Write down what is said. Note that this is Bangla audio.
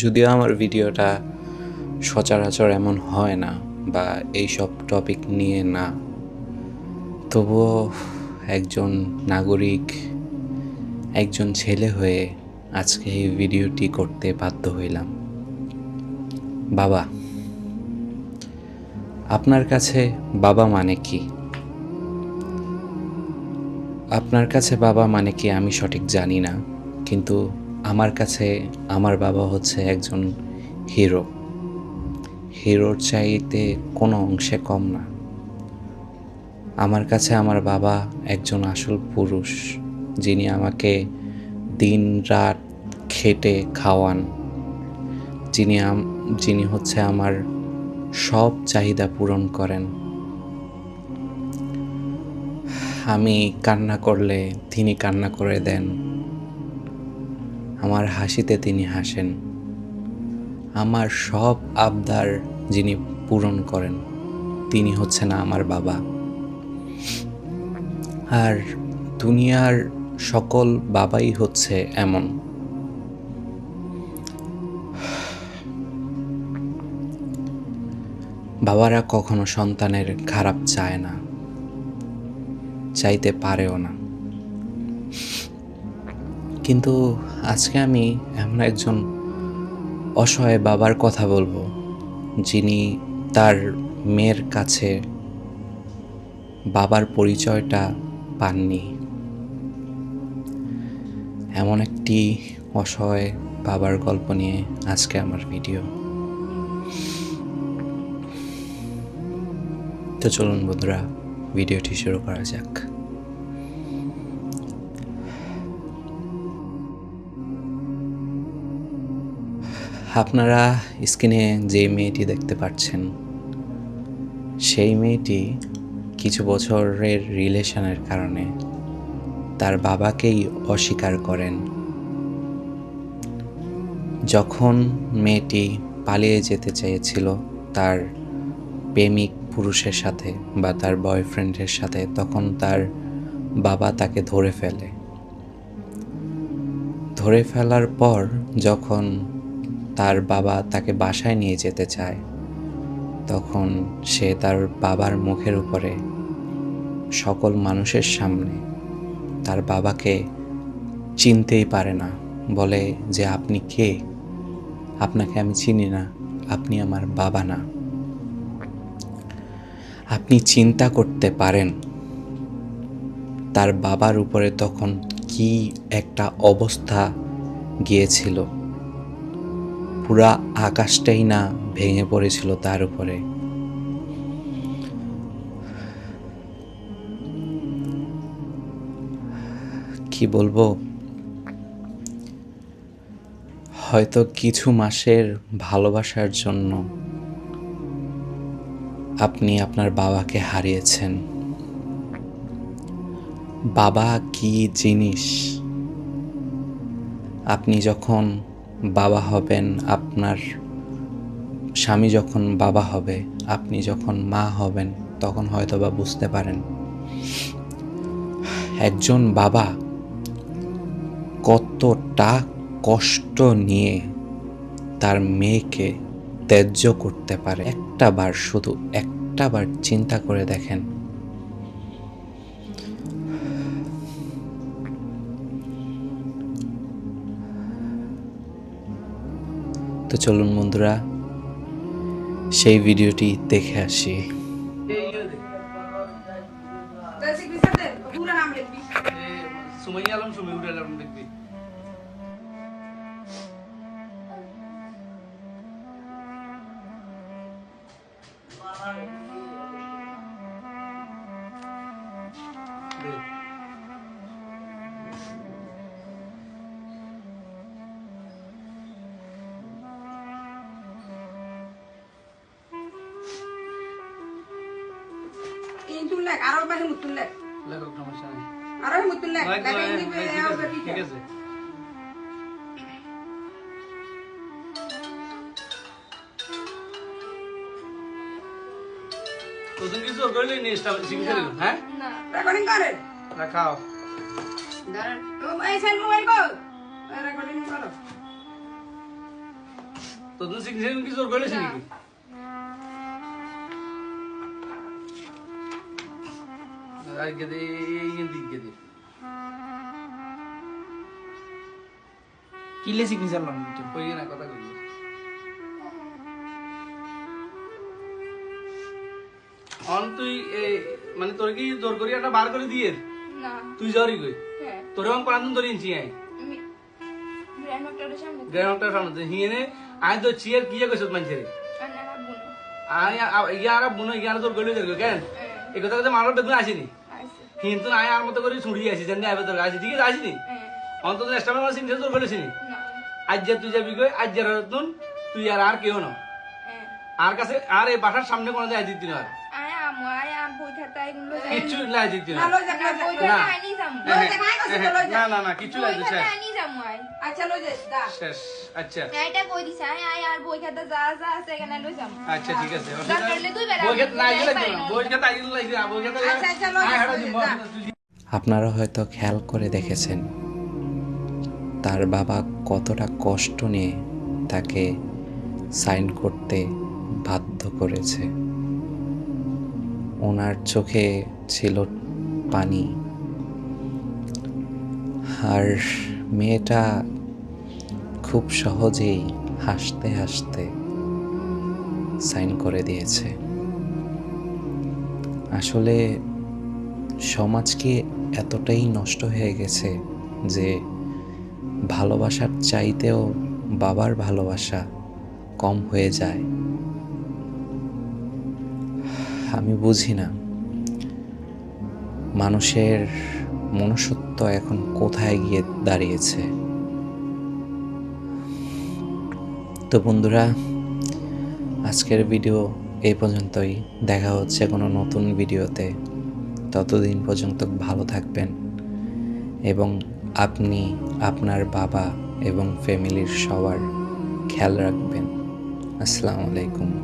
যদিও আমার ভিডিওটা সচরাচর এমন হয় না বা এইসব টপিক নিয়ে না, তবুও একজন নাগরিক, একজন ছেলে হয়ে আজকে এই ভিডিওটি করতে বাধ্য হইলাম। বাবা, আপনার কাছে বাবা মানে কি? আপনার কাছে বাবা মানে কি আমি সঠিক জানি না, কিন্তু আমার কাছে আমার বাবা হচ্ছে একজন হিরো হিরোর চাইতে কোনো অংশে কম না। আমার কাছে আমার বাবা একজন আসল পুরুষ, যিনি আমাকে দিন রাত খেটে খাওয়ান। যিনি যিনি হচ্ছে আমার সব চাহিদা পূরণ করেন। আমি কান্না করলে তিনি কান্না করে দেন। আমার হাসিতে তিনি হাসেন। আমার সব আবদার যিনি পূরণ করেন, তিনি হচ্ছেন আমার বাবা। আর দুনিয়ার সকল বাবাই হচ্ছে এমন। বাবারা কখনো সন্তানের খারাপ চায় না, চাইতে পারেও না। কিন্তু আজকে আমি এমন একজন অসহায় বাবার কথা বলব, যিনি তার মেয়ের কাছে বাবার পরিচয়টা পাননি। এমন একটি অসহায় বাবার গল্প নিয়ে আজকে আমার ভিডিও। তো চলুন বন্ধুরা, ভিডিওটি শুরু করা যাক। আপনারা স্ক্রিনে যে মেয়েটি দেখতে পাচ্ছেন, সেই মেয়েটি কিছু বছরের রিলেশনের কারণে তার বাবাকেই অস্বীকার করেন। যখন মেয়েটি পালিয়ে যেতে চেয়েছিল তার প্রেমিক পুরুষের সাথে বা তার বয়ফ্রেন্ডের সাথে, তখন তার বাবা তাকে ধরে ফেলে। ধরে ফেলার পর যখন তার বাবা তাকে বাসায় নিয়ে যেতে চায়। তখন সে তার বাবার মুখের উপরে সকল মানুষের সামনে তার বাবাকে চিনতেই পারে না, বলে যে আপনি কে? আপনাকে আমি চিনি না, আপনি আমার বাবা না। আপনি চিন্তা করতে পারেন তার বাবার উপরে তখন কি একটা অবস্থা গিয়েছিল। পুরা আকাশটাই না ভেঙে পড়েছিল তার উপরে। কি বলব? হয়তো কিছু মাসের ভালোবাসার জন্য আপনি আপনার বাবাকে হারিয়েছেন। বাবা কি জিনিস? আপনি যখন বাবা হবেন আপনার স্বামী যখন বাবা হবে, আপনি যখন মা হবেন, তখন হয়তো বা বুঝতে পারেন। একজন বাবা কতটা কষ্ট নিয়ে তার মেয়েকে ত্যায্য করতে পারে। একটা বার শুধু একটা বার চিন্তা করে দেখেন তো চলুন বন্ধুরা সেই ভিডিওটি দেখে আসি। আলম দেখবি। তুললেক আরও বাহি মুতুললেক। লেখক সমস্যা নেই। আরও মুতুললেক লাইক লাগে লাইক, দিবে ঠিক আও আছে, বেটি ঠিক আছে। তোদের কিছু করলি নি স্টাফ শিখে দিল হ্যাঁ? রেকর্ডিং করে রাখাও ধরেন ও এই সেন মোবাইল কো রেকর্ডিং করো। তো তুমি সিগনেচার কি জোর করেছিস নাকি আর গেদে এই কিলে সিগনেচার লাম কই না কথা কই অন তুই মানে তোর কি জোর করি একটা বার করে দিয়ে? না। তুই জরি কই। হ্যাঁ। তোর অন কোন ধরে আই। আমি গ্র্যান্ড ডক্টরের সামনে। গ্রাউন্ডটার সামনে হিনে আই তো চিয়ার কি কইছত মানছে রে। আন্না রাখব না আই ইয়ারা বুনো ইয়ারা তোর গলি কেন? এই কথা কথা মারার বেগুন আসেনি। কিন্তু আয় আর মতো করে ছুড়ি আসি যেন আইবে তোর আসি ঠিক আছে? আসিনি? হ্যাঁ। অন্তত চেষ্টা মাসে ইনসেন্স তোর করেছিনি আজ যে তুই যাবি কই? আজ যার তুই আর আর কেউ না হ্যাঁ। আর কাছে আর এই বাসার সামনে কোনো যায় দিতি না আর। এগুলো লাই দিতি না। লই যাক আনি যামু লই যাক কইছি লই যাক না না লাই দিছে আনি যামু আচ্ছা লই দা শেষ আচ্ছা। এটা কই দিছে? আর যা যা আছে এখানে লই যামু আচ্ছা ঠিক আছে। লাগবে আচ্ছা, আচ্ছা, লই আপনারা হয়তো খেয়াল করে দেখেছেন তার বাবা কতটা কষ্ট নিয়ে তাকে সাইন করতে বাধ্য করেছে। ওনার চোখে ছিল পানি। আর মেয়েটা খুব সহজেই হাসতে হাসতে সাইন করে দিয়েছে। আসলে সমাজ কি এতটাই নষ্ট হয়ে গেছে যে ভালোবাসার চাইতেও বাবার ভালোবাসা কম হয়ে যায়? আমি বুঝি না। মানুষের মনুষ্যত্ব এখন কোথায় গিয়ে দাঁড়িয়েছে? তো বন্ধুরা, আজকের ভিডিও এই পর্যন্তই। দেখা হচ্ছে কোনো নতুন ভিডিওতে। ততদিন পর্যন্ত ভালো থাকবেন এবং আপনি আপনার বাবা এবং ফ্যামিলির সবার খেয়াল রাখবেন। আসসালামু আলাইকুম।